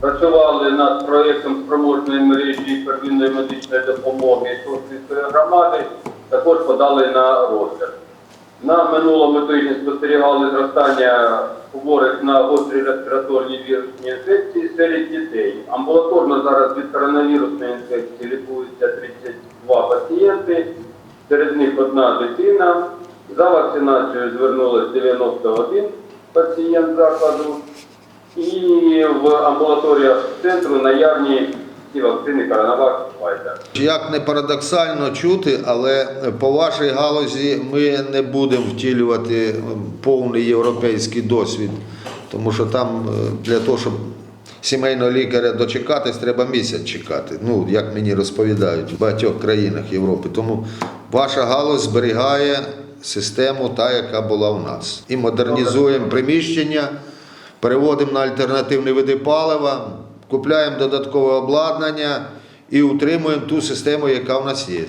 Працювали над проєктом спроможної мережі первинної медичної допомоги Турківської громади, також подали на розгляд. На минулому тижні спостерігали зростання хворих на гострі респіраторні вірусні інфекції серед дітей. Амбулаторно зараз від коронавірусної інфекції лікуються 32 пацієнти, серед них одна дитина. За вакцинацією звернулось 91 пацієнт закладу. І в амбулаторіях центру наявні ці вакцини Коронавак Як не парадоксально чути, але по вашій галузі ми не будемо втілювати повний європейський досвід, тому що там е, для того, щоб сімейного лікаря дочекатись, треба місяць чекати. Ну, як мені розповідають в багатьох країнах Європи. Тому ваша галузь зберігає систему, та, яка була у нас. І модернізуємо приміщення, переводимо на альтернативні види палива, купляємо додаткове обладнання і утримуємо ту систему, яка в нас є.